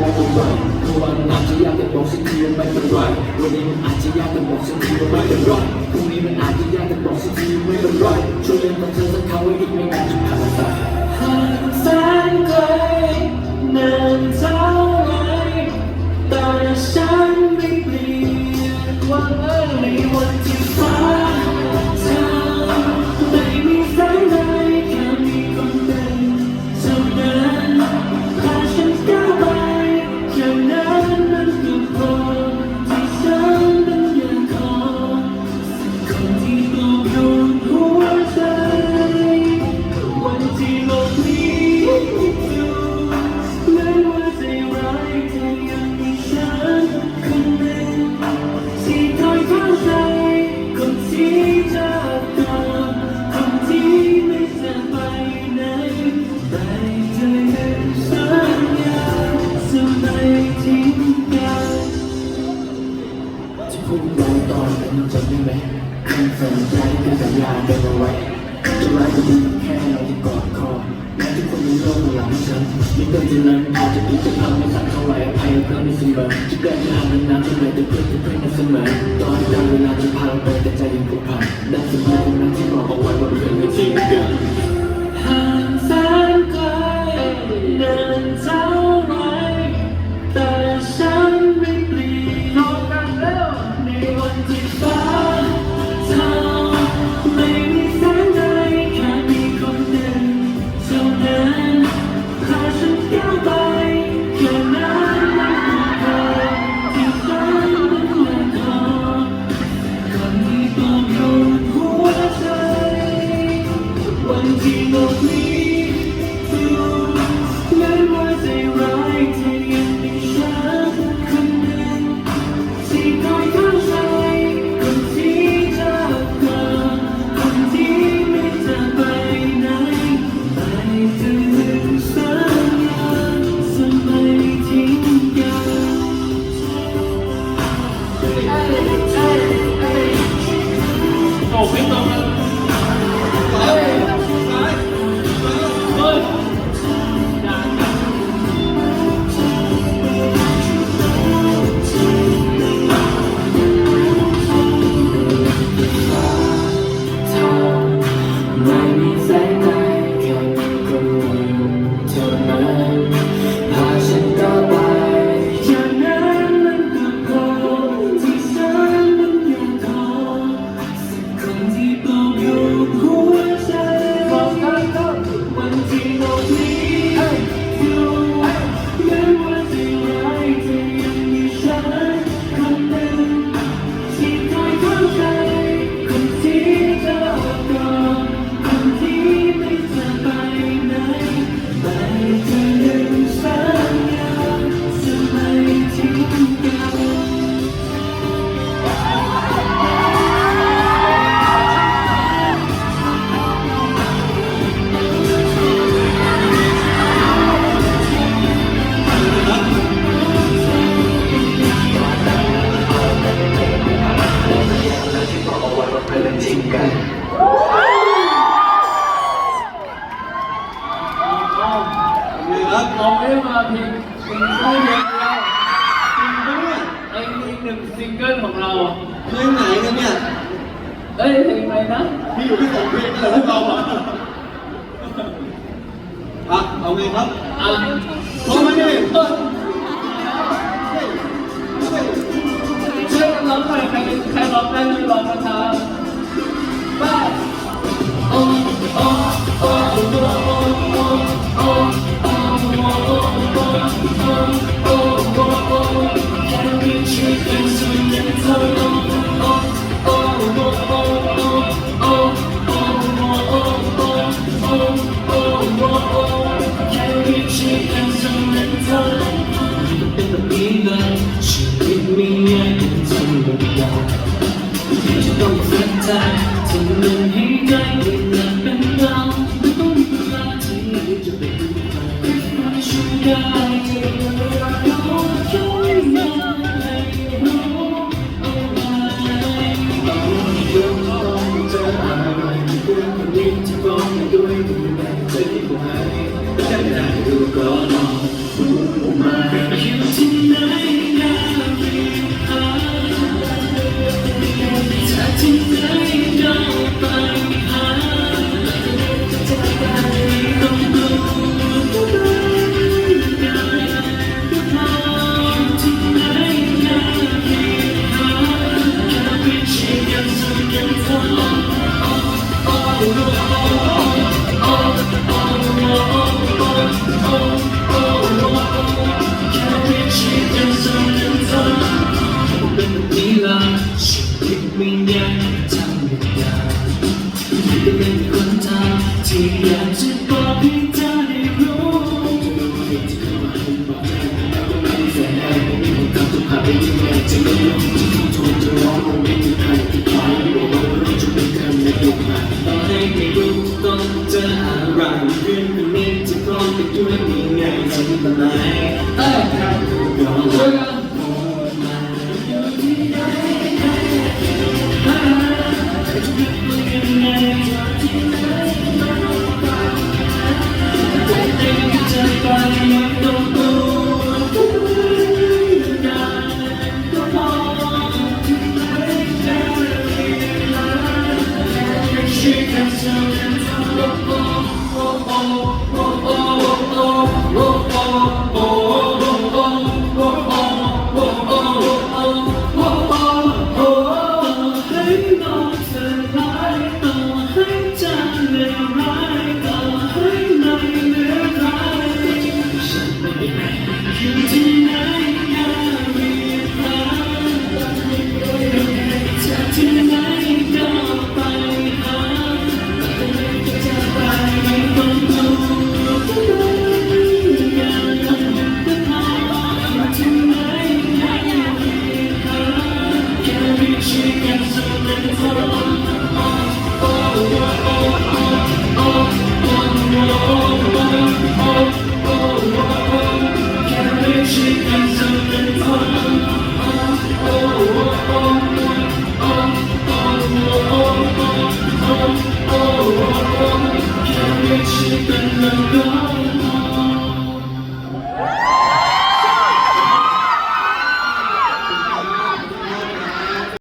ไม่เป็นไรทุกวันอาจจะยากแต่บอกสักทีว่าไม่เป็นไรวันนี้มันอาจจะยากแต่บอกสักทีว่าไม่เป็นไรพรุ่งนี้มันอาจจะยากแต่บอกสักทีไม่เป็นไรช่วยเล่นกับเธอสักครั้งไว้ดีไม่นานจะผ่านไปหากแสนไกลนานเท่าไรแต่ฉันไม่เปลี่ยนวัน ฉันคงรู้ตอนนั้นจำได้ไหมคำสัญญาที่เป็นสัญเดิมเอาไว้จะรักกันแค่เราที่กอดคอแม้ทุกคนในโลกหลังฉันไม่เกินจะนั้นอาจะติดจะพังไสั่งเท่าไหร่ภัยเพื่อไม่เสมอทุกการที่ทำนั้นน้ำจะไหลแต่เพื่อนเพื่อนเสมอตอนการเวลาจะพาเราไปแต่ใจยังผูกพันดัสัญญาตรงนั้นที่บอเอาไว้ว่าเป็นไม่จริงนห่างแสนไกลเดินเท้า ouvindo a หนึ่งซิงเกิลของเรา เพลงไหนกันเนี่ยเอ้ยเพลงไรนะพี่อยู่ที่สองเพลงแหรอพวกเราอะอะเอาไงครับอะพร้อมไหมเนี่ยเฮ้ยเฮ้ยช่วยกันร้องหน่อยใครใครร้องได้ร้องนะครับ time. 위면 참는다 Lord.